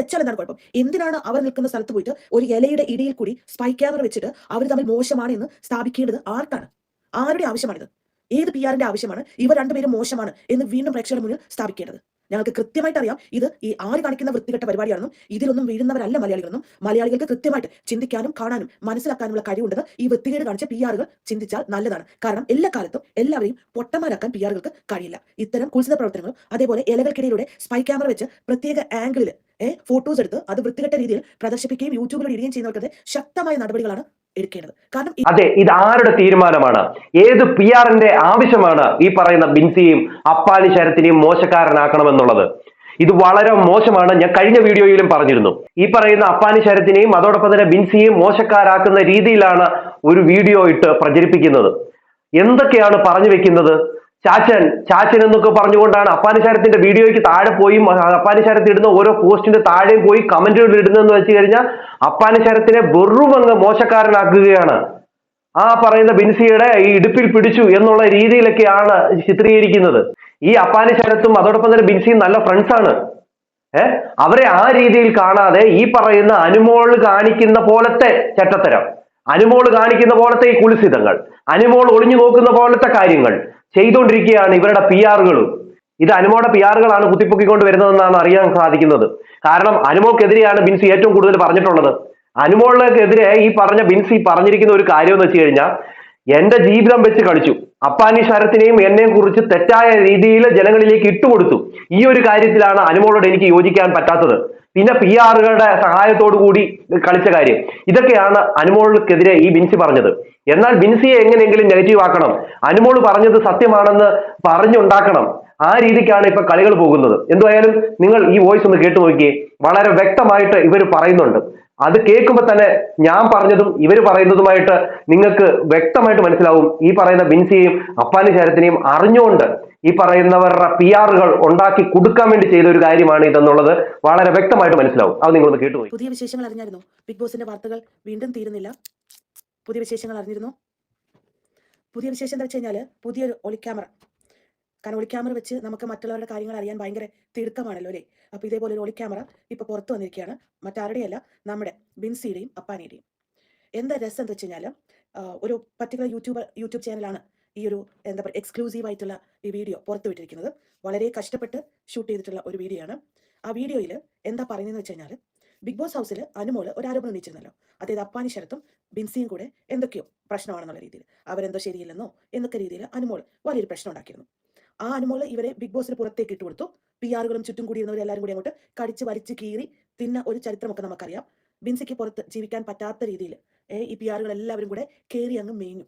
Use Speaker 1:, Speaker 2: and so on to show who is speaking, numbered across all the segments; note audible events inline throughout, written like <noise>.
Speaker 1: വെച്ചാൽ എന്താണ് കുഴപ്പം? എന്തിനാണ് അവർ നിൽക്കുന്ന സ്ഥലത്ത് പോയിട്ട് ഒരു ഇലയുടെ ഇടയിൽ കൂടി സ്പൈ ക്യാമറ വെച്ചിട്ട് അവർ തമ്മിൽ മോശമാണ് എന്ന് സ്ഥാപിക്കേണ്ടത് ആർക്കാണ്? ആരുടെ ആവശ്യമാണിത്? ഏത് പി ആറിന്റെ ആവശ്യമാണ്? ഇവർ രണ്ടുപേരും മോശമാണ് എന്ന് വീണ്ടും പ്രേക്ഷകരുടെ മുന്നിൽ സ്ഥാപിക്കേണ്ടത്. ഞങ്ങൾക്ക് കൃത്യമായിട്ട് അറിയാം ഇത് ഈ ആര് കാണിക്കുന്ന വൃത്തികെട്ട പരിപാടിയാണെന്നും ഇതിലൊന്നും വീഴുന്നവരല്ല മലയാളികളെന്നും മലയാളികൾക്ക് കൃത്യമായിട്ട് ചിന്തിക്കാനും കാണാനും മനസ്സിലാക്കാനുള്ള കഴിവുണ്ടെന്ന് ഈ വൃത്തികേട് കാണിച്ച പി ആറുകൾ ചിന്തിച്ചാൽ നല്ലതാണ്. കാരണം എല്ലാ കാലത്തും എല്ലാവരെയും പൊട്ടന്മാരാക്കാൻ പി ആറുകൾക്ക് കഴിയില്ല. ഇത്തരം കുൽസിത പ്രവർത്തനങ്ങളും അതേപോലെ ഇലകൾക്കിടയിലൂടെ സ്പൈ ക്യാമറ വെച്ച് പ്രത്യേക ആംഗിളിൽ ഫോട്ടോസ് എടുത്ത് അത് വൃത്തികെട്ട രീതിയിൽ പ്രദർശിപ്പിക്കുകയും യൂട്യൂബിൽ ഇടുകയും ചെയ്യുന്നവർക്കെതിരെ ശക്തമായ നടപടികളാണ് എടുക്കേണ്ടത്. കാരണം
Speaker 2: അതെ ഇത് ആരുടെ തീരുമാനമാണ്? ഏത് പി ആറിന്റെ ആവശ്യമാണ് ഈ പറയുന്ന ബിൻസിയും അപ്പാലി ശരത്തിനെയും മോശക്കാരനാക്കണമെന്നുള്ളത്? ഇത് വളരെ മോശമാണ്. ഞാൻ കഴിഞ്ഞ വീഡിയോയിലും പറഞ്ഞിരുന്നു. ഈ പറയുന്ന അപ്പാനി ശരത്തിനെയും അതോടൊപ്പം തന്നെ ബിൻസിയെയും മോശക്കാരാക്കുന്ന രീതിയിലാണ് ഒരു വീഡിയോ ഇട്ട് പ്രചരിപ്പിക്കുന്നത്. എന്തൊക്കെയാണ് പറഞ്ഞു വെക്കുന്നത്? ചാച്ചൻ ചാച്ചൻ എന്നൊക്കെ പറഞ്ഞുകൊണ്ടാണ് അപ്പാനിശാരത്തിന്റെ വീഡിയോയ്ക്ക് താഴെ പോയി അപ്പാനിശാരത്ത് ഇടുന്ന ഓരോ പോസ്റ്റിന്റെ താഴെയും പോയി കമന്റുകൾ ഇടുന്നതെന്ന് വെച്ച് കഴിഞ്ഞാൽ അപ്പാനിശാരത്തിനെ വെറും അങ്ങ് മോശക്കാരനാക്കുകയാണ്. ആ പറയുന്ന ബിൻസിയുടെ ഈ ഇടുപ്പിൽ പിടിച്ചു എന്നുള്ള രീതിയിലൊക്കെയാണ് ചിത്രീകരിക്കുന്നത്. ഈ അപ്പാനിശാരത്തും അതോടൊപ്പം തന്നെ ബിൻസിയും നല്ല ഫ്രണ്ട്സാണ് ഏഹ് അവരെ ആ രീതിയിൽ കാണാതെ ഈ പറയുന്ന അനുമോൾ കാണിക്കുന്ന പോലത്തെ ചട്ടത്തരം അനുമോൾ കാണിക്കുന്ന പോലത്തെ ഈ കുളിസിതങ്ങൾ അനുമോൾ ഒളിഞ്ഞു നോക്കുന്ന പോലത്തെ കാര്യങ്ങൾ ചെയ്തുകൊണ്ടിരിക്കുകയാണ് ഇവരുടെ പി ആറുകളും ഇത് അനുമോടെ പി ആറുകളാണ് കുത്തിപ്പൊക്കിക്കൊണ്ട് വരുന്നതെന്നാണ് അറിയാൻ സാധിക്കുന്നത്. കാരണം അനുമോക്കെതിരെയാണ് ബിൻസി ഏറ്റവും കൂടുതൽ പറഞ്ഞിട്ടുള്ളത്. അനുമോളിനെതിരെ ഈ പറഞ്ഞ ബിൻസി പറഞ്ഞിരിക്കുന്ന ഒരു കാര്യം എന്ന് വെച്ച് കഴിഞ്ഞാൽ എന്റെ ജീവിതം വെച്ച് കളിച്ചു. അപ്പാനി ശരത്തിനെയും എന്നെയും കുറിച്ച് തെറ്റായ രീതിയിൽ ജനങ്ങളിലേക്ക് ഇട്ടുകൊടുത്തു. ഈ ഒരു കാര്യത്തിലാണ് അനുമോളോട് എനിക്ക് യോജിക്കാൻ പറ്റാത്തത്. പിന്നെ പി ആറുകളുടെ സഹായത്തോടു കൂടി കളിച്ച കാര്യം. ഇതൊക്കെയാണ് അനുമോൾക്കെതിരെ ഈ ബിൻസി പറഞ്ഞത്. എന്നാൽ ബിൻസിയെ എങ്ങനെയെങ്കിലും നെഗറ്റീവ് ആക്കണം. അനുമോൾ പറഞ്ഞത് സത്യമാണെന്ന് പറഞ്ഞുണ്ടാക്കണം. ആ രീതിക്കാണ് ഇപ്പൊ കളികൾ പോകുന്നത്. എന്തുവായാലും നിങ്ങൾ ഈ വോയിസ് ഒന്ന് കേട്ടു നോക്കിയേ. വളരെ വ്യക്തമായിട്ട് ഇവർ പറയുന്നുണ്ട്. അത് കേൾക്കുമ്പോൾ തന്നെ ഞാൻ പറഞ്ഞതും ഇവർ പറയുന്നതുമായിട്ട് നിങ്ങൾക്ക് വ്യക്തമായിട്ട് മനസ്സിലാവും. ഈ പറയുന്ന ബിൻസിയെയും അപ്പാനി ശരത്തിനെയും അറിഞ്ഞുകൊണ്ട് ഈ പറയുന്നവരുടെ പി ആറുകൾ ഉണ്ടാക്കി കൊടുക്കാൻ വേണ്ടി ചെയ്ത ഒരു കാര്യമാണ് ഇതെന്നുള്ളത് വളരെ വ്യക്തമായിട്ട് മനസ്സിലാവും. അത് നിങ്ങളൊന്ന് കേട്ടുപോയി
Speaker 1: പുതിയ വിശേഷങ്ങൾ അറിഞ്ഞായിരുന്നു? ബിഗ് ബോസിന്റെ വാർത്തകൾ വീണ്ടും തീരുന്നില്ല. പുതിയ വിശേഷങ്ങൾ അറിഞ്ഞിരുന്നു? പുതിയ വിശേഷം എന്താ വെച്ച് കഴിഞ്ഞാൽ പുതിയൊരു ഒളിക്യാമറ. കാരണം ഒളിക്യാമറ വെച്ച് നമുക്ക് മറ്റുള്ളവരുടെ കാര്യങ്ങൾ അറിയാൻ ഭയങ്കര തിടുക്കമാണല്ലോ അല്ലേ? അപ്പൊ ഇതേപോലെ ഒരു ഒളി ക്യാമറ ഇപ്പൊ പുറത്തു വന്നിരിക്കുകയാണ്. മറ്റാരുടെയല്ല നമ്മുടെ ബിൻസിയുടെയും അപ്പാനിയുടെയും. എന്താ രസം എന്ന് വെച്ച് കഴിഞ്ഞാൽ ഒരു പർട്ടിക്കുലർ യൂട്യൂബ് യൂട്യൂബ് ചാനലാണ് ഈ ഒരു എന്താ പറയുക എക്സ്ക്ലൂസീവ് ആയിട്ടുള്ള ഈ വീഡിയോ പുറത്തുവിട്ടിരിക്കുന്നത് വളരെ കഷ്ടപ്പെട്ട് ഷൂട്ട് ചെയ്തിട്ടുള്ള ഒരു വീഡിയോ ആണ്. ആ വീഡിയോയിൽ എന്താ പറയുന്നതെന്ന് വെച്ച് കഴിഞ്ഞാൽ ബിഗ് ബോസ് ഹൗസിൽ അനുമോൾ ഒരു ആരോപണം ഉന്നയിച്ചിരുന്നല്ലോ. അതായത് അപ്പാനി ശരത്തും ബിൻസിയും കൂടെ എന്തൊക്കെയോ പ്രശ്നമാണെന്നുള്ള രീതിയിൽ അവരെന്തോ ശരിയില്ലെന്നോ എന്നൊക്കെ രീതിയിൽ അനുമോൾ വലിയൊരു പ്രശ്നം ഉണ്ടാക്കിയിരുന്നു. ആ അനുമോൾ ഇവരെ ബിഗ് ബോസിന് പുറത്തേക്ക് ഇട്ട് കൊടുത്തു. പി ആറുകളും ചുറ്റും കൂടിയിരുന്നവരെല്ലാവരും കൂടി അങ്ങോട്ട് കടിച്ച് വലിച്ച് കീറി തിന്ന ഒരു ചരിത്രമൊക്കെ നമുക്കറിയാം. ബിൻസിക്ക് പുറത്ത് ജീവിക്കാൻ പറ്റാത്ത രീതിയിൽ ഈ പി ആറുകൾ എല്ലാവരും കൂടെ കയറി അങ്ങ് മേഞ്ഞു.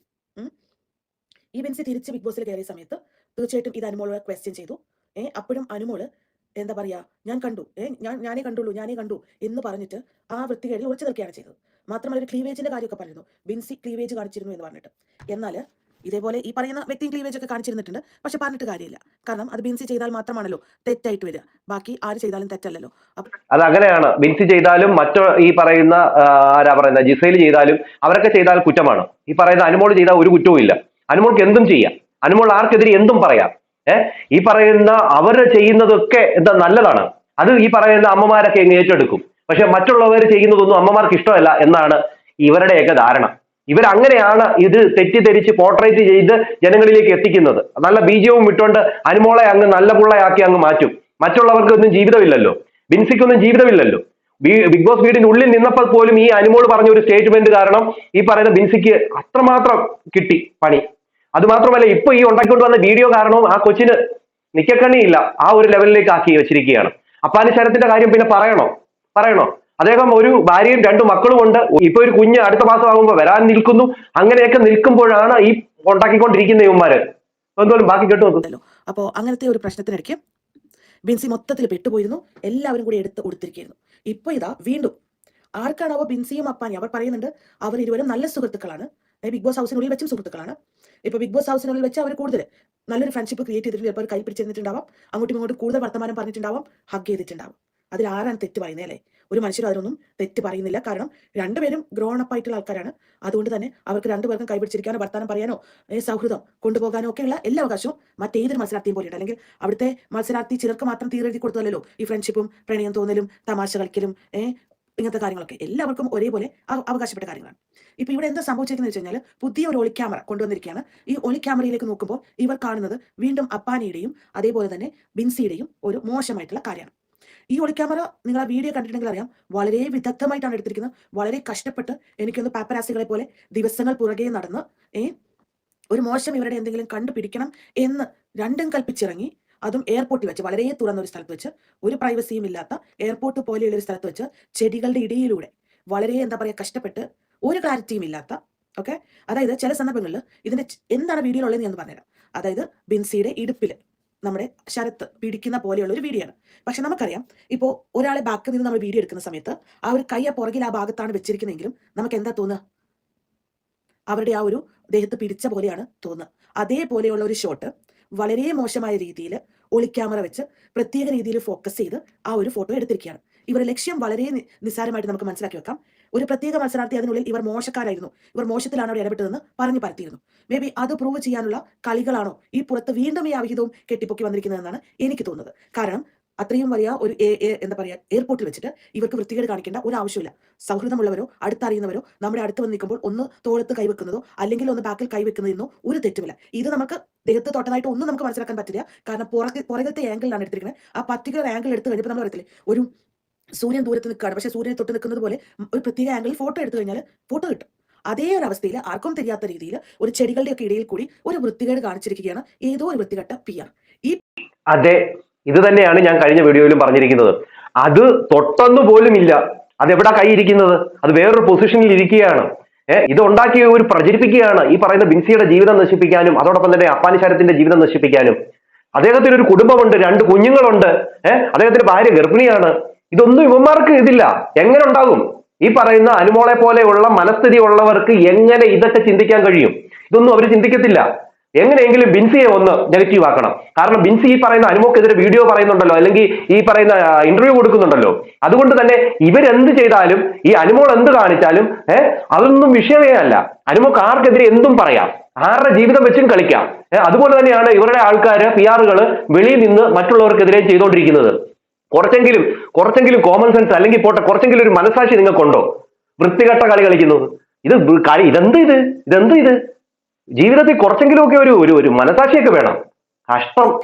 Speaker 1: ഈ ബിൻസി തിരിച്ച് ബിഗ് ബോസിൽ കയറിയ സമയത്ത് തീർച്ചയായിട്ടും ഇത് അനുമോൾ ക്വസ്റ്റ്യൻ ചെയ്തു. ഏഹ് അപ്പോഴും അനുമോൾ എന്താ പറയാ ഞാൻ കണ്ടു ഏ ഞാൻ ഞാനേ കണ്ടുള്ളൂ ഞാനേ കണ്ടു എന്ന് പറഞ്ഞിട്ട് ആ വൃത്തികേടിൽ ഒളിച്ചു നിൽക്കുകയാണ് ചെയ്തത്. മാത്രമല്ല ഒരു ക്ലീവേജിന്റെ കാര്യമൊക്കെ പറയുന്നു ബിൻസി ക്ലീവേജ് കാണിച്ചിരുന്നു എന്ന് പറഞ്ഞിട്ട്. എന്നാൽ ഇതേപോലെ ഈ പറയുന്ന വ്യക്തി ക്ലീവേജ് ഒക്കെ കാണിച്ചിരുന്നിട്ടുണ്ട്. പക്ഷെ പറഞ്ഞിട്ട് കാര്യമില്ല. കാരണം അത് ബിൻസി ചെയ്താൽ മാത്രമാണല്ലോ തെറ്റായിട്ട് വരിക. ബാക്കി ആര് ചെയ്താലും തെറ്റല്ലല്ലോ.
Speaker 2: അത് അങ്ങനെയാണ്. ബിൻസി ചെയ്താലും മറ്റു ഈ പറയുന്ന ആരാ പറയുന്ന ജിസൈൽ ചെയ്താലും അവരൊക്കെ ചെയ്താൽ കുറ്റമാണ്. ഈ പറയുന്ന അനുമോൾ ചെയ്താൽ ഒരു കുറ്റവും ഇല്ല. അനുമോൾക്ക് എന്തും ചെയ്യാം. അനുമോൾ ആർക്കെതിരെ എന്തും പറയാം. ഏഹ് ഈ പറയുന്ന അവർ ചെയ്യുന്നതൊക്കെ എന്താ നല്ലതാണ്. അത് ഈ പറയുന്ന അമ്മമാരൊക്കെ ഏറ്റെടുക്കും. പക്ഷെ മറ്റുള്ളവർ ചെയ്യുന്നതൊന്നും അമ്മമാർക്ക് ഇഷ്ടമല്ല എന്നാണ് ഇവരുടെയൊക്കെ ധാരണ. ഇവരങ്ങനെയാണ് ഇത് തെറ്റിദ്ധരിച്ച് പോർട്രേറ്റ് ചെയ്ത് ജനങ്ങളിലേക്ക് എത്തിക്കുന്നത്. നല്ല ബീജവും വിട്ടുകൊണ്ട് അനുമോളെ അങ്ങ് നല്ല പുള്ളയാക്കി അങ്ങ് മാറ്റും. മറ്റുള്ളവർക്കൊന്നും ജീവിതമില്ലല്ലോ. ബിൻസിക്കൊന്നും ജീവിതമില്ലല്ലോ. ബിഗ് ബോസ് വീടിന്റെ ഉള്ളിൽ നിന്നപ്പോൾ പോലും ഈ അനുമോൾ പറഞ്ഞ ഒരു സ്റ്റേറ്റ്മെന്റ് കാരണം ഈ പറയുന്ന ബിൻസിക്ക് അത്രമാത്രം കിട്ടി പണി. അതുമാത്രമല്ല ഇപ്പൊ ഈ ഉണ്ടാക്കിക്കൊണ്ട് വന്ന വീഡിയോ കാരണവും ആ കൊച്ചിന് നിക്കക്കണിയില്ല ആ ഒരു ലെവലിലേക്ക് ആക്കി വെച്ചിരിക്കുകയാണ്. അപ്പാനി ശരത്തിന്റെ കാര്യം പിന്നെ പറയണോ? പറയണോ? അദ്ദേഹം ഒരു ഭാര്യയും രണ്ടു മക്കളും ഉണ്ട്. ഇപ്പൊ ഒരു കുഞ്ഞ് അടുത്ത മാസം ആകുമ്പോൾ വരാൻ നിൽക്കുന്നു. അങ്ങനെയൊക്കെ നിൽക്കുമ്പോഴാണ് ഈ ഉണ്ടാക്കിക്കൊണ്ടിരിക്കുന്ന ഇവന്മാര്. എന്തോലും ബാക്കി കേട്ടു
Speaker 1: നോക്കുന്നു അപ്പോൾ അങ്ങനത്തെ ഒരു പ്രശ്നത്തിനിടയ്ക്ക് ബിൻസി മൊത്തത്തിൽ പെട്ടുപോയിരുന്നു. എല്ലാവരും കൂടി എടുത്ത് കൊടുത്തിരിക്കുന്നു ഇപ്പൊ ഇതാ വീണ്ടും. ആർക്കാണാവോ ബിൻസിയും അപ്പാനി അവർ പറയുന്നുണ്ട് അവർ ഇരുവരും നല്ല സുഹൃത്തുക്കളാണ്. ബിഗ് ബോസ് ഹൗസിനുള്ളിൽ വെച്ചും സുഹൃത്തുക്കളാണ്. ഇപ്പൊ ബിഗ് ബോസ് ഹൗസിനുള്ളിൽ വെച്ച് അവർ കൂടുതൽ നല്ലൊരു ഫ്രണ്ട്ഷിപ്പ് ക്രിയേറ്റ് ചെയ്തിട്ട് ചിലപ്പോൾ കൈ പിടിച്ചിരുന്നിട്ടുണ്ടാവാം അങ്ങോട്ടും ഇങ്ങോട്ടും കൂടുതൽ വർത്തമാനം പറഞ്ഞിട്ടുണ്ടാവാം. ഹഗ് ചെയ്തിട്ടുണ്ടാവും. അതിൽ ആരാണ് തെറ്റ് പറയുന്നത് അല്ലേ? ഒരു മനുഷ്യരും അതിനൊന്നും തെറ്റ് പറയുന്നില്ല. കാരണം രണ്ടുപേരും ഗ്രോൺ അപ്പ് ആയിട്ടുള്ള ആൾക്കാരാണ്. അതുകൊണ്ട് തന്നെ അവർക്ക് രണ്ടുപേർക്കും കൈപിടിച്ചിരിക്കാനോ വർത്താനം പറയാനോ സൗഹൃദം കൊണ്ടുപോകാനോ ഒക്കെയുള്ള എല്ലാ അവകാശവും മറ്റേതൊരു മത്സരാർത്ഥിയും പോലെയുണ്ട് അല്ലെങ്കിൽ അവിടുത്തെ മത്സരാർത്ഥി ചിലർക്ക് മാത്രം തീരെഴുതി കൊടുത്തതല്ലോ ഈ ഫ്രണ്ട്ഷിപ്പും പ്രണയം തോന്നലും തമാശ കളിക്കലും ഇങ്ങനത്തെ കാര്യങ്ങളൊക്കെ. എല്ലാവർക്കും ഒരേപോലെ അവകാശപ്പെട്ട കാര്യങ്ങളാണ്. ഇപ്പൊ ഇവിടെ എന്താ സംഭവിച്ചിരിക്കുന്നത് വെച്ച് കഴിഞ്ഞാൽ പുതിയ ഒരു ഒളി ക്യാമറ കൊണ്ടുവന്നിരിക്കുകയാണ്. ഈ ഒളി ക്യാമറയിലേക്ക് നോക്കുമ്പോൾ ഇവർ കാണുന്നത് വീണ്ടും അപ്പാനിയുടെയും അതേപോലെ തന്നെ ബിൻസിയുടെയും ഒരു മോശമായിട്ടുള്ള കാര്യമാണ്. ഈ ഒളി ക്യാമറ നിങ്ങൾ ആ വീഡിയോ കണ്ടിട്ടുണ്ടെങ്കിൽ അറിയാം. വളരെ വിദഗ്ധമായിട്ടാണ് എടുത്തിരിക്കുന്നത്. വളരെ കഷ്ടപ്പെട്ട് എനിക്കൊന്ന് പാപ്പരാസികളെ പോലെ ദിവസങ്ങൾ പുറകെ നടന്ന് ഏ ഒരു മോശം ഇവരുടെ എന്തെങ്കിലും കണ്ടുപിടിക്കണം എന്ന് രണ്ടും കൽപ്പിച്ചിറങ്ങി. അതും എയർപോർട്ടിൽ വെച്ച് വളരെ തുറന്ന ഒരു സ്ഥലത്ത് വെച്ച് ഒരു പ്രൈവസിയും ഇല്ലാത്ത എയർപോർട്ട് പോലെയുള്ള ഒരു സ്ഥലത്ത് വെച്ച് ചെടികളുടെ ഇടയിലൂടെ വളരെ എന്താ പറയുക കഷ്ടപ്പെട്ട് ഒരു ക്ലാരിറ്റിയും ഇല്ലാത്ത ഓക്കെ അതായത് ചില സന്ദർഭങ്ങളിൽ ഇതിന്റെ എന്താണ് വീഡിയോ ഉള്ളതെന്ന് ഞാൻ പറഞ്ഞുതരാം. അതായത് ബിൻസിയുടെ ഇടുപ്പിൽ നമ്മുടെ ശരത്ത് പിടിക്കുന്ന പോലെയുള്ള ഒരു വീഡിയോ ആണ്. പക്ഷെ നമുക്കറിയാം ഇപ്പോൾ ഒരാളെ ബാക്കിൽ നിന്ന് നമ്മൾ വീഡിയോ എടുക്കുന്ന സമയത്ത് ആ ഒരു കൈ ആ പുറകിൽ ആ ഭാഗത്താണ് വെച്ചിരിക്കുന്നതെങ്കിലും നമുക്ക് എന്താ തോന്നുക? അവരുടെ ആ ഒരു ദേഹത്ത് പിടിച്ച പോലെയാണ് തോന്നുക. അതേപോലെയുള്ള ഒരു ഷോട്ട് വളരെ മോശമായ രീതിയിൽ ഒളിക്യാമറ വെച്ച് പ്രത്യേക രീതിയിൽ ഫോക്കസ് ചെയ്ത് ആ ഒരു ഫോട്ടോ എടുത്തിരിക്കുകയാണ്. ഇവരുടെ ലക്ഷ്യം വളരെ നിസ്സാരമായിട്ട് നമുക്ക് മനസ്സിലാക്കി വെക്കാം. ഒരു പ്രത്യേക മത്സരാർത്ഥി അതിനുള്ളിൽ ഇവർ മോശക്കാരായിരുന്നു. ഇവർ മോശത്തിലാണ് അവിടെ ഇടപെട്ടതെന്ന് പറഞ്ഞു പരത്തിയിരുന്നു. മേ ബി അത് പ്രൂവ് ചെയ്യാനുള്ള കളികളാണോ ഈ പുറത്ത് വീണ്ടും ഈ അവിഹിതവും കെട്ടിപ്പൊക്കി വന്നിരിക്കുന്നതെന്നാണ് എനിക്ക് തോന്നുന്നത്. കാരണം അത്രയും വലിയ ഒരു എന്താ പറയുക എയർപോർട്ടിൽ വെച്ചിട്ട് ഇവർക്ക് വൃത്തികേട് കാണിക്കേണ്ട ഒരു ആവശ്യമില്ല. സൗഹൃദമുള്ളവരോ അടുത്തറിയുന്നവരോ നമ്മുടെ അടുത്ത് വന്ന് നിൽക്കുമ്പോൾ ഒന്ന് തോളത്ത് കൈവെക്കുന്നതോ അല്ലെങ്കിൽ ഒന്ന് ബാക്കിൽ കൈവെക്കുന്നതെന്നോ ഒരു തെറ്റുമില്ല. ഇത് നമുക്ക് ദേഹത്ത് തൊട്ടതായിട്ട് ഒന്നും നമുക്ക് മനസ്സിലാക്കാൻ പറ്റില്ല. കാരണം പുറകെ പുറകത്തെ ആംഗിളിലാണ് എടുത്തിരിക്കുന്നത്. ആ പർട്ടിക്കുലർ ആംഗിൾ എടുത്ത് കഴിഞ്ഞപ്പോൾ നമ്മൾ പറയത്തില്ലേ ഒരു സൂര്യൻ ദൂരത്ത് നിൽക്കുകയാണ്. പക്ഷെ സൂര്യനെ തൊട്ട് നിൽക്കുന്നത് പോലെ ഒരു പ്രത്യേക ആംഗിളിൽ ഫോട്ടോ എടുത്തു കഴിഞ്ഞാൽ ഫോട്ടോ കിട്ടും. അതേ ഒരു അവസ്ഥയിൽ ആർക്കും தெரியாത്ത രീതിയിൽ ഒരു ചെടികളുടെയൊക്കെ ഇടയിൽ കൂടി ഒരു വൃത്തികേട് കാണിച്ചിരിക്കുകയാണ് ഏതോ ഒരു വൃത്തികെട്ട പി ആർ ഈ
Speaker 2: അതെ ഇത് തന്നെയാണ് ഞാൻ കഴിഞ്ഞ വീഡിയോയിലും പറഞ്ഞിരിക്കുന്നത്. അത് തൊട്ടൊന്നു പോലും ഇല്ല. എവിടെ കൈ ഇരിക്കുന്നത്? അത് വേറൊരു പൊസിഷനിൽ ഇരിക്കുകയാണ്. ഏഹ് ഇത് ഉണ്ടാക്കി ഒരു പ്രചരിപ്പിക്കുകയാണ്. ഈ പറയുന്ന ബിൻസിയുടെ ജീവിതം നശിപ്പിക്കാനും അതോടൊപ്പം തന്നെ അപ്പാനിശാരത്തിന്റെ ജീവിതം നശിപ്പിക്കാനും. അദ്ദേഹത്തിന് ഒരു കുടുംബമുണ്ട് രണ്ട് കുഞ്ഞുങ്ങളുണ്ട്. ഏഹ് അദ്ദേഹത്തിന്റെ ഭാര്യ ഗർഭിണിയാണ്. ഇതൊന്നും ഇവന്മാർക്ക് ഇതില്ല. എങ്ങനെ ഉണ്ടാകും? ഈ പറയുന്ന അനുമോളെ പോലെയുള്ള മനസ്ഥിതി ഉള്ളവർക്ക് എങ്ങനെ ഇതൊക്കെ ചിന്തിക്കാൻ കഴിയും? ഇതൊന്നും അവർ ചിന്തിക്കത്തില്ല. എങ്ങനെയെങ്കിലും ബിൻസിയെ ഒന്ന് നെഗറ്റീവ് ആക്കണം. കാരണം ബിൻസി ഈ പറയുന്ന അനുമോക്കെതിരെ വീഡിയോ പറയുന്നുണ്ടല്ലോ അല്ലെങ്കിൽ ഈ പറയുന്ന ഇന്റർവ്യൂ കൊടുക്കുന്നുണ്ടല്ലോ. അതുകൊണ്ട് തന്നെ ഇവരെന്ത് ചെയ്താലും ഈ അനുമോൾ എന്ത് കാണിച്ചാലും ഏഹ് അതൊന്നും വിഷയമേ അല്ല. അനുമോക്ക് ആർക്കെതിരെ എന്തും പറയാം. ആരുടെ ജീവിതം വെച്ചും കളിക്കാം. അതുപോലെ തന്നെയാണ് ഇവരുടെ ആൾക്കാര് പി ആറുകൾ വെളിയിൽ നിന്ന് മറ്റുള്ളവർക്കെതിരെ ചെയ്തുകൊണ്ടിരിക്കുന്നത്. കുറച്ചെങ്കിലും കുറച്ചെങ്കിലും കോമൺ സെൻസ് അല്ലെങ്കിൽ പോട്ടെ കുറച്ചെങ്കിലും ഒരു മനസാക്ഷി നിങ്ങൾക്കുണ്ടോ? വൃത്തികെട്ട കളി കളിക്കുന്നത്. ഇത് കളി ഇതെന്ത് ഇത്? ഇതെന്ത് ഇത്? ജീവിതത്തിൽ കുറച്ചെങ്കിലും ഒക്കെ ഒരു ഒരു ഒരു മനസാക്ഷിയൊക്കെ വേണം. കഷ്ടം.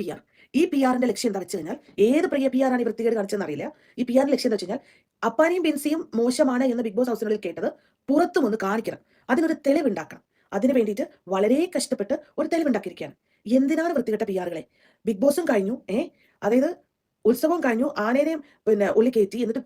Speaker 1: ഈ പി ആറിന്റെ ലക്ഷ്യം എന്താ കഴിഞ്ഞാൽ ഏത് പ്രിയ പി ആറാണ് ഈ വൃത്തികേട് കാണിച്ചതെന്ന് അറിയില്ല. ഈ പി ആറിന്റെ ലക്ഷ്യം എന്താ വെച്ച് അപ്പാനിയും ബിൻസിയും മോശമാണ് എന്ന് ബിഗ് ബോസ് ഹൗസിനുള്ളിൽ കേട്ടത് പുറത്തും ഒന്ന് കാണിക്കണം. അതിനൊരു തെളിവുണ്ടാക്കണം. അതിനു വേണ്ടിയിട്ട് വളരെ കഷ്ടപ്പെട്ട് ഒരു തെളിവുണ്ടാക്കിയിരിക്കുകയാണ്. എന്തിനാണ് വൃത്തികെട്ട പി ആറുകളെ ബിഗ് ബോസും കഴിഞ്ഞു ഏ? അതായത് ഉത്സവം കഴിഞ്ഞു ആനേനെയും പിന്നെ ഉള്ളി കയറ്റി എന്നിട്ട്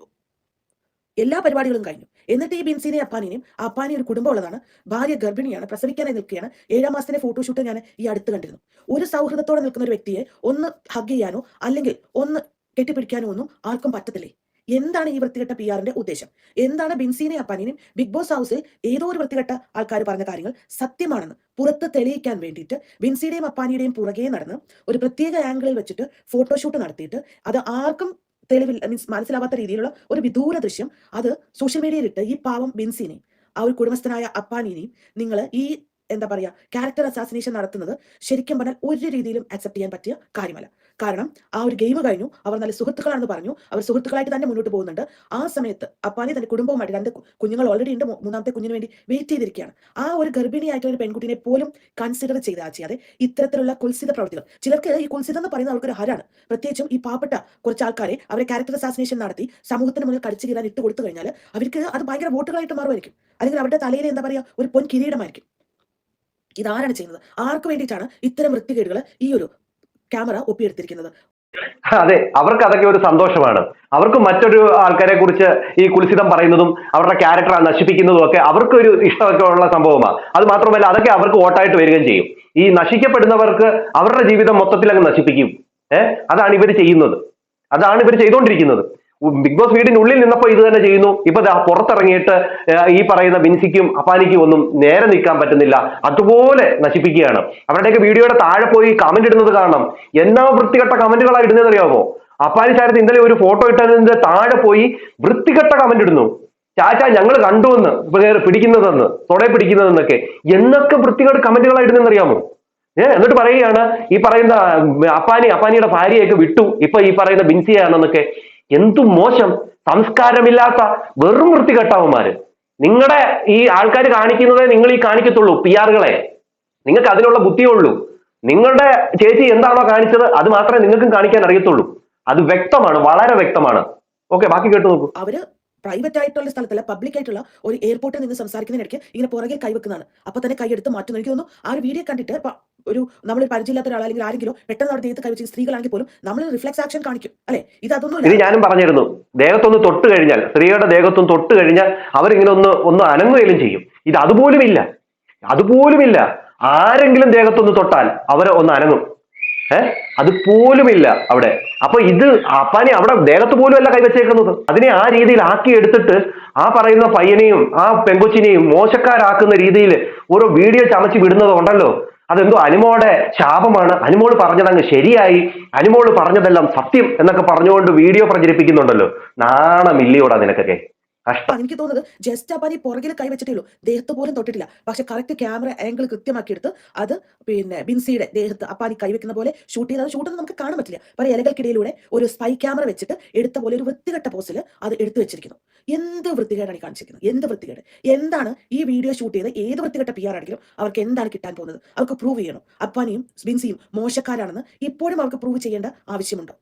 Speaker 1: എല്ലാ പരിപാടികളും കഴിഞ്ഞു. എന്നിട്ട് ഈ ബിൻസിനെ അപ്പാനിനെയും അപ്പാനി ഒരു കുടുംബമുള്ളതാണ്. ഭാര്യ ഗർഭിണിയാണ് പ്രസവിക്കാനായി നിൽക്കുകയാണ്. ഏഴാം മാസത്തിന്റെ ഫോട്ടോഷൂട്ട് ഞാൻ ഈ അടുത്ത് കണ്ടിരുന്നു. ഒരു സൗഹൃദത്തോടെ നിൽക്കുന്ന ഒരു വ്യക്തിയെ ഒന്ന് ഹഗ് ചെയ്യാനോ അല്ലെങ്കിൽ ഒന്ന് കെട്ടിപ്പിടിക്കാനോ ഒന്നും ആർക്കും പറ്റത്തില്ലേ? എന്താണ് ഈ വൃത്തികെട്ട പി ആറിന്റെ ഉദ്ദേശം? എന്താണ് ബിൻസീനെ അപ്പാനിനും ബിഗ് ബോസ് ഹൗസിൽ ഏതോ ഒരു വൃത്തികെട്ട ആൾക്കാർ പറഞ്ഞ കാര്യങ്ങൾ സത്യമാണെന്ന് പുറത്ത് തെളിയിക്കാൻ വേണ്ടിയിട്ട് ബിൻസിയുടെയും അപ്പാനിയുടെയും പുറകെ നടന്ന് ഒരു പ്രത്യേക ആംഗിളിൽ വെച്ചിട്ട് ഫോട്ടോഷൂട്ട് നടത്തിയിട്ട് അത് ആർക്കും തെളിവിൽ മീൻസ് മനസ്സിലാവാത്ത രീതിയിലുള്ള ഒരു വിദൂര ദൃശ്യം അത് സോഷ്യൽ മീഡിയയിലിട്ട് ഈ പാവം ബിൻസിനെയും ആ ഒരു കുടുംബസ്ഥനായ അപ്പാനിനെയും നിങ്ങൾ ഈ എന്താ പറയുക ക്യാരക്ടർ അസാസിനേഷൻ നടത്തുന്നത് ശരിക്കും പറഞ്ഞാൽ ഒരു രീതിയിലും അക്സെപ്റ്റ് ചെയ്യാൻ പറ്റിയ കാര്യമല്ല. കാരണം ആ ഒരു ഗെയിം കഴിഞ്ഞു. അവർ നല്ല സുഹൃത്തുക്കളാണെന്ന് പറഞ്ഞു. അവർ സുഹൃത്തുക്കളായിട്ട് തന്നെ മുന്നോട്ട് പോകുന്നുണ്ട്. ആ സമയത്ത് അപ്പാനി തന്റെ കുടുംബവുമായിട്ട് രണ്ട് കുഞ്ഞുങ്ങൾ ഓൾറെഡി ഉണ്ട്. മൂന്നാമത്തെ കുഞ്ഞിന് വേണ്ടി വെയിറ്റ് ചെയ്തിരിക്കുകയാണ്. ആ ഒരു ഗർഭിണിയായിട്ടുള്ള ഒരു പെൺകുട്ടിനെ പോലും കൺസിഡർ ചെയ്താ ചെയ്യാതെ ഇത്തരത്തിലുള്ള കുൽസിത പ്രവർത്തികൾ. ചിലർക്ക് ഈ കുൽസിത എന്ന് പറയുന്നത് അവർക്കൊരു ഹരാണ്. പ്രത്യേകിച്ചും ഈ പാവപ്പെട്ട കുറച്ച് ആൾക്കാരെ അവരെ ക്യാരക്ടർ അസാസിനേഷൻ നടത്തി സമൂഹത്തിന് മുന്നിൽ കടിച്ചു കീറാൻ ഇട്ട് കൊടുത്തു കഴിഞ്ഞാൽ അവർക്ക് അത് ഭയങ്കര വോട്ടുകളായിട്ട് മാറുമായിരിക്കും. അല്ലെങ്കിൽ അവരുടെ തലയിൽ എന്താ പറയാ ഒരു പൊൻ കിരീടമായിരിക്കും ഇതാരാണ് ചെയ്യുന്നത്? ആർക്ക് വേണ്ടിയിട്ടാണ് ഇത്തരം വൃത്തികേടുകൾ ഈ ഒരു ക്യാമറ ഒപ്പിയെടുത്തിരിക്കുന്നത്.
Speaker 2: അതെ അവർക്ക് അതൊക്കെ ഒരു സന്തോഷമാണ്. അവർക്ക് മറ്റൊരു ആൾക്കാരെ കുറിച്ച് ഈ കുൽസിതം പറയുന്നതും അവരുടെ ക്യാരക്ടർ നശിപ്പിക്കുന്നതും ഒക്കെ അവർക്ക് ഒരു ഇഷ്ടമൊക്കെ ഉള്ള സംഭവമാണ് അത് മാത്രമല്ല അതൊക്കെ അവർക്ക് വോട്ടായിട്ട് വരികയും ചെയ്യും. ഈ നശിക്കപ്പെടുന്നവർക്ക് അവരുടെ ജീവിതം മൊത്തത്തിൽ അങ്ങ് നശിപ്പിക്കും. ഏഹ് അതാണ് ഇവർ ചെയ്യുന്നത്. അതാണ് ഇവർ ചെയ്തുകൊണ്ടിരിക്കുന്നത് ബിഗ് ബോസ് വീടിനുള്ളിൽ നിന്നപ്പോൾ ഇത് തന്നെ ചെയ്യുന്നു. ഇപ്പൊ പുറത്തിറങ്ങിയിട്ട് ഈ പറയുന്ന ബിൻസിക്കും അപ്പാനിക്കും ഒന്നും നേരെ നിൽക്കാൻ പറ്റുന്നില്ല. അതുപോലെ നശിപ്പിക്കുകയാണ്. അവരുടെയൊക്കെ വീഡിയോയുടെ താഴെ പോയി കമന്റ് ഇടുന്നത് കാണണം. എന്നാ വൃത്തികെട്ട കമന്റുകളാണ് ഇടുന്നത് അറിയാമോ അപ്പാനി ചാരത്ത് ഇന്നലെ ഒരു ഫോട്ടോ ഇട്ടതിന്റെ താഴെ പോയി വൃത്തികെട്ട കമന്റ് ഇടുന്നു. ചാച്ചാ ഞങ്ങൾ കണ്ടുവന്ന് പിടിക്കുന്നതെന്ന് തൊടെ പിടിക്കുന്നതെന്നൊക്കെ. എന്നൊക്കെ വൃത്തികെട്ട കമന്റുകളാണ് അറിയാമോ? ഏ എന്നിട്ട് പറയുകയാണ് ഈ പറയുന്ന അപ്പാനി അപ്പാനിയുടെ ഭാര്യയൊക്കെ വിട്ടു. ഇപ്പൊ ഈ പറയുന്ന ബിൻസിയാണെന്നൊക്കെ. എന്തു മോശം സംസ്കാരമില്ലാത്ത വെറും വൃത്തികെട്ടവന്മാര്. നിങ്ങളുടെ ഈ ആൾക്കാർ കാണിക്കുന്നതേ നിങ്ങൾ ഈ കാണിക്കത്തുള്ളൂ പി ആറുകളെ. നിങ്ങൾക്ക് അതിനുള്ള ബുദ്ധിയേ ഉള്ളൂ. നിങ്ങളുടെ ചേച്ചി എന്താണോ കാണിച്ചത് അത് മാത്രമേ നിങ്ങൾക്കും കാണിക്കാൻ അറിയത്തുള്ളൂ. അത് വ്യക്തമാണ് വളരെ വ്യക്തമാണ്. ഓക്കെ ബാക്കി കേട്ടു നോക്കൂ.
Speaker 1: അവർ പ്രൈവറ്റ് ആയിട്ടുള്ള സ്ഥലത്തല്ല പബ്ലിക് ആയിട്ടുള്ള ഒരു എയർപോർട്ടിൽ നിന്ന് സംസാരിക്കുന്നതിനിടയ്ക്ക് ഇങ്ങനെ പുറകെ കൈവെക്കുന്നതാണ് അപ്പൊ തന്നെ കൈയെടുത്ത് മാറ്റുന്നു. എനിക്ക് തോന്നുന്നു ആ ഒരു വീഡിയോ കണ്ടിട്ട് ഒരു നമ്മൾ പരിചയമില്ലാത്ത ഒരാൾ അല്ലെങ്കിൽ ആരെങ്കിലും പെട്ടെന്ന് അവിടെ ദേഹത്ത് കൈവച്ച് സ്ത്രീകളാണെങ്കിൽ പോലും നമ്മൾ റിഫ്ലക്സ് ആക്ഷൻ കാണിക്കും. അല്ലെ? ഇത് അതൊന്നും
Speaker 2: ഇത് ഞാനും പറഞ്ഞിരുന്നു. ദേഹത്തൊന്ന് തൊട്ട് കഴിഞ്ഞാൽ സ്ത്രീയുടെ ദേഹത്തൊന്ന് തൊട്ട് കഴിഞ്ഞാൽ അവരിങ്ങനെ ഒന്ന് ഒന്ന് അനങ്ങുകയും ചെയ്യും. ഇത് അതുപോലുമില്ല. അതുപോലുമില്ല. ആരെങ്കിലും ദേഹത്തൊന്ന് തൊട്ടാൽ അവരെ ഒന്ന് അനങ്ങും. ഏ? അത് പോലുമില്ല അവിടെ. അപ്പൊ ഇത് അപ്പാനി അവിടെ ദേഹത്ത് പോലും അല്ല കൈവച്ചേക്കുന്നത്. അതിനെ ആ രീതിയിൽ ആക്കി എടുത്തിട്ട് ആ പറയുന്ന പയ്യനെയും ആ പെങ്കൊച്ചിനെയും മോശക്കാരാക്കുന്ന രീതിയിൽ ഓരോ വീഡിയോ ചമച്ച് വിടുന്നത് ഉണ്ടല്ലോ അതെന്തോ അനുമോടെ ശാപമാണ്. അനുമോൾ പറഞ്ഞതങ്ങ് ശരിയായി. അനുമോൾ പറഞ്ഞതെല്ലാം സത്യം എന്നൊക്കെ പറഞ്ഞുകൊണ്ട് വീഡിയോ പ്രചരിപ്പിക്കുന്നുണ്ടല്ലോ. നാണമില്ലയോടാ നിനക്കൊക്കെ.
Speaker 1: എനിക്ക് തോന്നുന്നത് ജസ്റ്റ് അപ്പാനി പുറകിൽ കൈവച്ചിട്ടേ ഉള്ളൂ. ദേഹത്ത് പോലും തൊട്ടിട്ടില്ല. പക്ഷെ കറക്റ്റ് ക്യാമറ ആംഗിൾ കൃത്യമാക്കി എടുത്ത് അത് പിന്നെ ബിൻസിയുടെ ദേഹത്ത് അപ്പാനി കൈവെക്കുന്ന പോലെ ഷൂട്ട് ചെയ്ത് ഷൂട്ട് നമുക്ക് കാണാൻ പറ്റില്ല. പല ഇലകൾക്കിടയിലൂടെ ഒരു സ്പൈ ക്യാമറ വെച്ചിട്ട് എടുത്ത പോലെ ഒരു വൃത്തികെട്ട പോസിൽ അത് എടുത്തു വെച്ചിരിക്കുന്നു. എന്ത് വൃത്തികേടാണ് ഈ കാണിച്ചിരിക്കുന്നത്? എന്ത് വൃത്തികേട്? എന്താണ് ഈ വീഡിയോ ഷൂട്ട് ചെയ്ത് ഏത് വൃത്തികെട്ട പി ആർ ആണെങ്കിലും അവർക്ക് എന്താണ് കിട്ടാൻ പോകുന്നത്? അവർക്ക് പ്രൂവ് ചെയ്യണം. അപ്പാനിയും ബിൻസിയും മോശക്കാരാണെന്ന് ഇപ്പോഴും അവർക്ക് പ്രൂവ് ചെയ്യേണ്ട ആവശ്യമുണ്ടോ?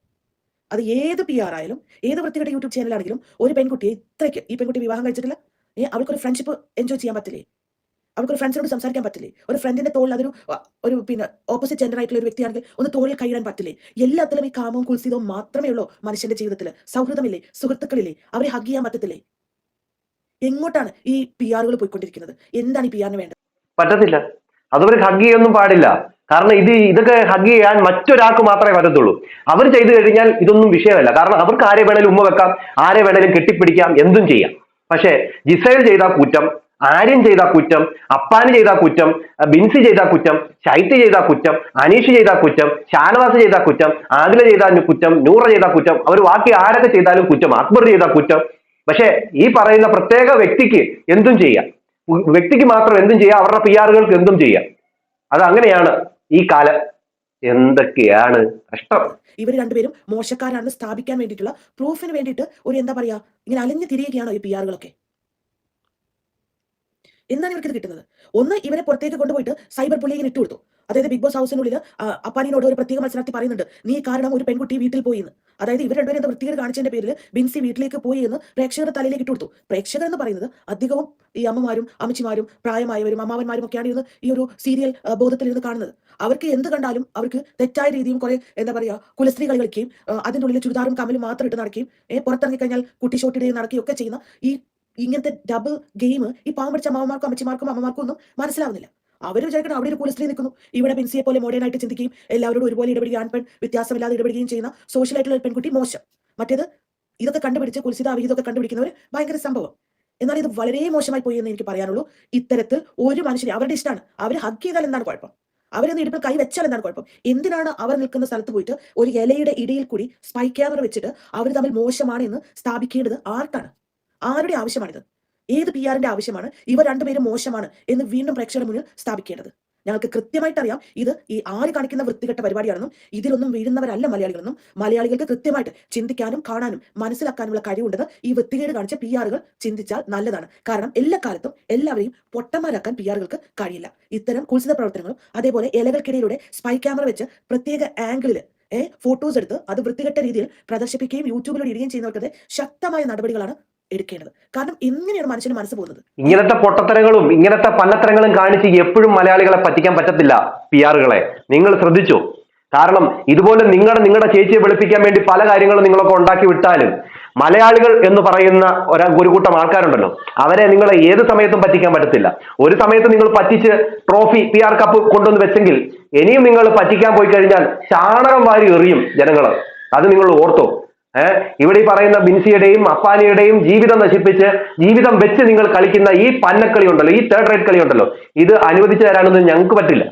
Speaker 1: അത് ഏത് പി ആർ ആയാലും ഏത് വൃത്തികെട്ട യൂട്യൂബ് ചാനലാണെങ്കിലും ഒരു പെൺകുട്ടിയെ ഇത്രയ്ക്ക് ഈ പെൺകുട്ടി വിവാഹം കഴിച്ചിട്ടില്ല? ഏ അവൾക്കൊരു ഫ്രണ്ട്ഷിപ്പ് എൻജോയ് ചെയ്യാൻ പറ്റില്ലേ? അവൾക്കൊരു ഫ്രണ്ട്സിനോട് സംസാരിക്കാൻ പറ്റില്ലേ? ഒരു ഫ്രണ്ടിന്റെ തോളിൽ അതൊരു ഒരു പിന്നെ ഓപ്പോസിറ്റ് ജെൻഡർ ആയിട്ടുള്ള ഒരു വ്യക്തിയാണെങ്കിൽ ഒന്ന് തോളിൽ കൈയിടാൻ പറ്റില്ലേ? എല്ലാത്തിലും ഈ കാമവും കുൽസിതവും മാത്രമേ ഉള്ളൂ മനുഷ്യന്റെ ജീവിതത്തിൽ സൗഹൃദമില്ലേ? സുഹൃത്തുക്കളില്ലേ? അവരെ ഹഗ് ചെയ്യാൻ പറ്റത്തില്ലേ? എങ്ങോട്ടാണ് ഈ പി ആറുകൾ പോയിക്കൊണ്ടിരിക്കുന്നത്? എന്താണ് ഈ പി ആറിന് വേണ്ടത്?
Speaker 2: പറ്റത്തില്ല. അതവർ ഹഗ് ചെയ്യൊന്നും പാടില്ല. കാരണം ഇത് ഇതൊക്കെ ഹഗ് ചെയ്യാൻ മറ്റൊരാൾക്ക് മാത്രമേ പറ്റത്തുള്ളൂ. അവർ ചെയ്തു കഴിഞ്ഞാൽ ഇതൊന്നും വിഷയമല്ല. കാരണം അവർക്ക് ആരെ വേണേലും ഉമ്മ വെക്കാം ആരെ വേണേലും കെട്ടിപ്പിടിക്കാം എന്തും ചെയ്യാം. പക്ഷേ ജിസൈൽ ചെയ്ത കുറ്റം ആര്യൻ ചെയ്ത കുറ്റം അപ്പാന് ചെയ്ത കുറ്റം ബിൻസി ചെയ്ത കുറ്റം ശൈത്യ ചെയ്ത കുറ്റം അനീഷ് ചെയ്ത കുറ്റം ഷാനവാസ് ചെയ്ത കുറ്റം ആദില ചെയ്ത കുറ്റം നൂറ ചെയ്ത കുറ്റം അവർ ബാക്കി ആരൊക്കെ ചെയ്താലും കുറ്റം അക്ബർ ചെയ്ത കുറ്റം. പക്ഷേ ഈ പറയുന്ന പ്രത്യേക വ്യക്തിക്ക് എന്തും ചെയ്യാം. വ്യക്തിക്ക് മാത്രം എന്തും ചെയ്യാം അവരുടെ പി ആറുകൾക്ക് എന്തും ചെയ്യാം. അത് അങ്ങനെയാണ് ഈ കാലം എന്തൊക്കെയാണ് കഷ്ടം?
Speaker 1: ഇവർ രണ്ടുപേരും മോശക്കാരാണെന്ന് സ്ഥാപിക്കാൻ വേണ്ടിയിട്ടുള്ള പ്രൂഫിന് വേണ്ടിയിട്ട് ഒരു എന്താ പറയാ ഇങ്ങനെ അലഞ്ഞു തിരിയുകയാണോ ഈ പി ആറുകളൊക്കെ എന്താണ് ഇവർക്ക് കിട്ടുന്നത്? ഒന്ന് ഇവരെ പുറത്തേക്ക് കൊണ്ടുപോയിട്ട് സൈബർ ബുള്ളിങ്ങിന് ഇട്ട് കൊടുത്തു അതായത് ബിഗ് ബോസ് ഹൗസിനുള്ളിൽ അപ്പാനിനോട് ഒരു പ്രത്യേക മത്സരാർത്ഥി പറയുന്നുണ്ട് നീ കാരണം ഒരു പെൺകുട്ടി വീട്ടിൽ പോയി എന്ന്. അതായത് ഇവർ രണ്ടുപേരും എന്താ വൃത്തികേട് കാണിച്ചതിന്റെ പേരിൽ ബിൻസി വീട്ടിലേക്ക് പോയി എന്ന് പ്രേക്ഷകരുടെ തലയിലേക്ക് ഇട്ട് കൊടുത്തു പ്രേക്ഷകർ എന്ന് പറയുന്നത് അധികവും ഈ അമ്മമാരും അമ്മച്ചിമാരും പ്രായമായവരും അമ്മാവന്മാരും ഒക്കെയാണ് ഇരുന്ന് ഈ ഒരു സീരിയൽ ബോധത്തിൽ ഇരുന്ന് കാണുന്നത്. അവർക്ക് എന്ത് കണ്ടാലും അവർക്ക് തെറ്റായ രീതിയും കുറെ എന്താ പറയുക കുലസ്ത്രീ കളി കളിക്കുകയും അതിന്റെ ഉള്ളിൽ ചുരിദാറും കമലും മാത്രം ഇട്ട് നടക്കുകയും പുറത്തിറങ്ങി കഴിഞ്ഞാൽ കുട്ടി ഷോട്ടിടുകയും നടക്കുകയും ഒക്കെ ചെയ്യുന്ന ഈ ഇങ്ങനത്തെ ഡബിൾ ഗെയിം ഈ പാവം അമ്മമാർക്കും അമ്മച്ചിമാർക്കും അമ്മമാർക്കും ഒന്നും മനസ്സിലാവുന്നില്ല. അവർ വിചാരിക്കണം അവിടെ ഒരു കുലസ്ത്രീ നിൽക്കുന്നു. ഇവിടെ പെൻസിയെ പോലെ മോഡേൺ ആയിട്ട് ചിന്തിക്കുകയും എല്ലാവരോടും ഒരുപോലെ ഇടപെടുകയും ആൺപെൺ വ്യത്യാസമില്ലാതെ ഇടപെടുകയും ചെയ്യുന്ന സോഷ്യൽ ആയിട്ടുള്ള പെൺകുട്ടി മോശം. മറ്റേത് ഇതൊക്കെ കണ്ടുപിടിച്ച് കുൽസിത അവിഹിതമൊക്കെ കണ്ടുപിടിക്കുന്നവർ ഭയങ്കര സംഭവം. എന്നാൽ ഇത് വളരെ മോശമായി പോയി എന്ന് എനിക്ക് പറയാനുള്ളൂ. ഇത്തരത്തിൽ ഒരു മനുഷ്യനെ അവരുടെ ഇഷ്ടമാണ്. അവർ ഹഗ് ചെയ്താൽ എന്താണ് കുഴപ്പം? അവരൊന്ന് ഇടുപ്പിൽ കൈ വെച്ചാൽ എന്താണ് കുഴപ്പം? എന്തിനാണ് അവർ നിൽക്കുന്ന സ്ഥലത്ത് പോയിട്ട് ഒരു ഇലയുടെ ഇടയിൽ കൂടി സ്പൈ ക്യാമറ വെച്ചിട്ട് അവർ തമ്മിൽ മോശമാണ് എന്ന് സ്ഥാപിക്കേണ്ടത് ആർക്കാണ്? ആരുടെ ആവശ്യമാണിത്? ഏത് പി ആറിന്റെ ആവശ്യമാണ്? ഇവ രണ്ടുപേരും മോശമാണ് എന്ന് വീണ്ടും പ്രേക്ഷകരുടെ മുന്നിൽ സ്ഥാപിക്കേണ്ടത്. ഞങ്ങൾക്ക് കൃത്യമായിട്ട് അറിയാം ഇത് ഈ ആര് കാണിക്കുന്ന വൃത്തികെട്ട പരിപാടിയാണെന്നും ഇതിലൊന്നും വീഴുന്നവരല്ല മലയാളികളെന്നും മലയാളികൾക്ക് കൃത്യമായിട്ട് ചിന്തിക്കാനും കാണാനും മനസ്സിലാക്കാനുമുള്ള കഴിവുണ്ടെന്ന് ഈ വൃത്തികേട് കാണിച്ച പി ആറുകൾ ചിന്തിച്ചാൽ നല്ലതാണ്. കാരണം എല്ലാ കാലത്തും എല്ലാവരെയും പൊട്ടന്മാരാക്കാൻ പി ആറുകൾക്ക് കഴിയില്ല. ഇത്തരം കുൽസിത പ്രവർത്തനങ്ങളും അതേപോലെ ഇലകൾക്കിടയിലൂടെ സ്പൈ ക്യാമറ വെച്ച് പ്രത്യേക ആംഗിളിൽ ഫോട്ടോസ് എടുത്ത് അത് വൃത്തികെട്ട രീതിയിൽ പ്രദർശിപ്പിക്കുകയും യൂട്യൂബിലൂടെ ഇടുകയും ചെയ്യുന്നവർക്കെതിരെ ശക്തമായ നടപടികളാണ് എടുക്കേണ്ടത്. കാരണം എങ്ങനെയാണ് മനുഷ്യന് മനസ്സ് പോകുന്നത്?
Speaker 2: ഇങ്ങനത്തെ പൊട്ടത്തരങ്ങളും ഇങ്ങനത്തെ പല്ലത്തരങ്ങളും കാണിച്ച് എപ്പോഴും മലയാളികളെ പറ്റിക്കാൻ പറ്റത്തില്ല പി ആറുകളെ നിങ്ങൾ ശ്രദ്ധിച്ചു? കാരണം ഇതുപോലെ നിങ്ങളുടെ നിങ്ങളുടെ ചേച്ചിയെ വെളുപ്പിക്കാൻ വേണ്ടി പല കാര്യങ്ങളും നിങ്ങളൊക്കെ ഉണ്ടാക്കി വിട്ടാലും മലയാളികൾ എന്ന് പറയുന്ന ഒരാ ഒരു കൂട്ടം ആൾക്കാരുണ്ടല്ലോ അവരെ നിങ്ങളെ ഏത് സമയത്തും പറ്റിക്കാൻ പറ്റത്തില്ല. ഒരു സമയത്ത് നിങ്ങൾ പറ്റിച്ച് ട്രോഫി പി ആർ കപ്പ് കൊണ്ടുവന്ന് വെച്ചെങ്കിൽ ഇനിയും നിങ്ങൾ പറ്റിക്കാൻ പോയി കഴിഞ്ഞാൽ ചാണകം വാരി എറിയും ജനങ്ങൾ അത് നിങ്ങൾ ഓർത്തോ. ഏഹ് ഇവിടെ ഈ പറയുന്ന ബിൻസിയുടെയും അപ്പാനിയുടെയും ജീവിതം നശിപ്പിച്ച് ജീവിതം വെച്ച് നിങ്ങൾ കളിക്കുന്ന ഈ പന്നക്കളി ഉണ്ടല്ലോ ഈ തേർഡ് റേറ്റ് കളി ഉണ്ടല്ലോ ഇത് അനുവദിച്ചു തരാനൊന്നും ഞങ്ങൾക്ക് പറ്റില്ല.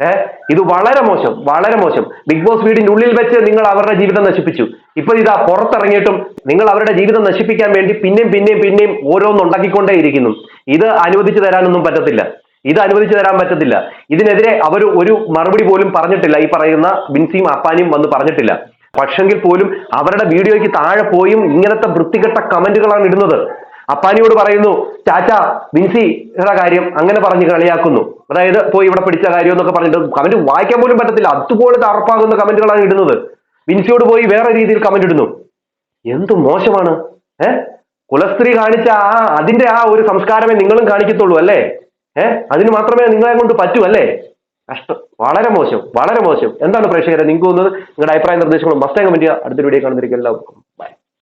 Speaker 2: ഏഹ് ഇത് വളരെ മോശം വളരെ മോശം. ബിഗ് ബോസ് വീടിന്റെ ഉള്ളിൽ വെച്ച് നിങ്ങൾ അവരുടെ ജീവിതം നശിപ്പിച്ചു. ഇപ്പൊ ഇതാ പുറത്തിറങ്ങിയിട്ടും നിങ്ങൾ അവരുടെ ജീവിതം നശിപ്പിക്കാൻ വേണ്ടി പിന്നെയും പിന്നെയും പിന്നെയും ഓരോന്ന് ഉണ്ടാക്കിക്കൊണ്ടേയിരിക്കുന്നു ഇത് അനുവദിച്ചു തരാനൊന്നും പറ്റത്തില്ല. ഇത് അനുവദിച്ചു തരാൻ പറ്റത്തില്ല. ഇതിനെതിരെ അവർ ഒരു മറുപടി പോലും പറഞ്ഞിട്ടില്ല. ഈ പറയുന്ന ബിൻസിയും അപ്പാനിയും വന്ന് പറഞ്ഞിട്ടില്ല. പക്ഷെങ്കിൽ പോലും അവരുടെ വീഡിയോയ്ക്ക് താഴെ പോയും ഇങ്ങനത്തെ വൃത്തികെട്ട കമന്റുകളാണ് ഇടുന്നത്. അപ്പാനിയോട് പറയുന്നു ചാച്ച വിൻസി കാര്യം. അങ്ങനെ പറഞ്ഞ് കളിയാക്കുന്നു. അതായത് പോയി ഇവിടെ പിടിച്ച കാര്യം എന്നൊക്കെ പറഞ്ഞിട്ട് കമന്റ് വായിക്കാൻ പോലും പറ്റത്തില്ല. അതുപോലെ അറപ്പാകുന്ന കമന്റുകളാണ് ഇടുന്നത്. വിൻസിയോട് പോയി വേറെ രീതിയിൽ കമന്റ് ഇടുന്നു. എന്ത് മോശമാണ്? ഏ? കുലസ്ത്രീ കാണിച്ച ആ അതിന്റെ ആ ഒരു സംസ്കാരമേ നിങ്ങളും കാണിക്കത്തുള്ളൂ അല്ലേ? ഏഹ് അതിന് മാത്രമേ നിങ്ങളെ കൊണ്ട് പറ്റൂ അല്ലേ? കഷ്ടം <laughs> വളരെ മോശം വളരെ മോശം. എന്താണ് പ്രേക്ഷകരെ നിങ്ങൾക്ക് തോന്നുന്നത് നിങ്ങളുടെ അഭിപ്രായ നിർദ്ദേശങ്ങളും? മസ്റ്റായി കമന്റ് ചെയ്യുക അടുത്തൊരു വീഡിയോ കാണുന്നതിരിക്കും എല്ലാവർക്കും ബൈ